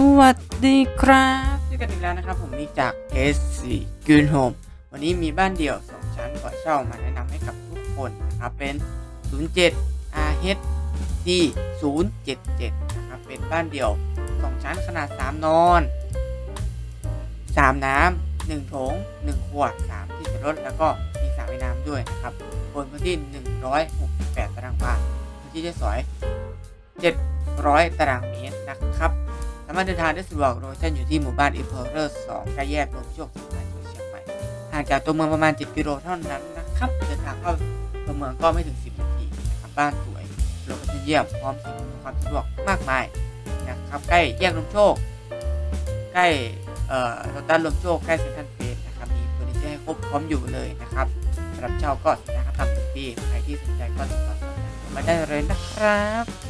สวัสดีครับเจอกันอีกแล้วนะครับ ผมมีจาก S4 Green Home วันนี้มีบ้านเดี่ยว 2 ชั้นก่อเช่ามาแนะนำให้กับทุกคนนะครับ เป็น 07 RH D 077 นะครับ เป็นบ้านเดี่ยว 2 ชั้นขนาด 3 นอน 3 น้ำ1โถง1ครัว3ที่จอดรถแล้วก็มีสระว่ายน้ำด้วยนะครับบนพื้นที่ 168 ตารางวาพื้นที่ใช้สอย 700 ตารางเมตรนะครับามารถเดินทางได้สะดวกโดยเส้นอยู่ที่หมู่บ้านอิมพอร์เตอร์2ใกล้แยกลมโชคสุพรรณเชียงใหม่ห่างจากตัวเมืองประมาณ 7 กิโลเท่านั้นนะครับเดินทางเข้าตัวเมืองก็ไม่ถึง 10 นาทีนะครับบ้านสวยโลเคชั่นเยี่ยมพร้อมสิ่งอำนวยความสะดวกมากมายนะครับใกล้แยกลมโชค ใกล้เอ่อโรตัสลมโชคใกล้เซ็นทรัลเฟสนะครับมีเฟอร์นิเจอร์ให้ครบพร้อมอยู่เลยนะครับสำหรับเช่าก็สัญญาค่าทำหนึ่งปีใครที่สนใจก็ติดต่อสอบถามมาได้เลยนะครับ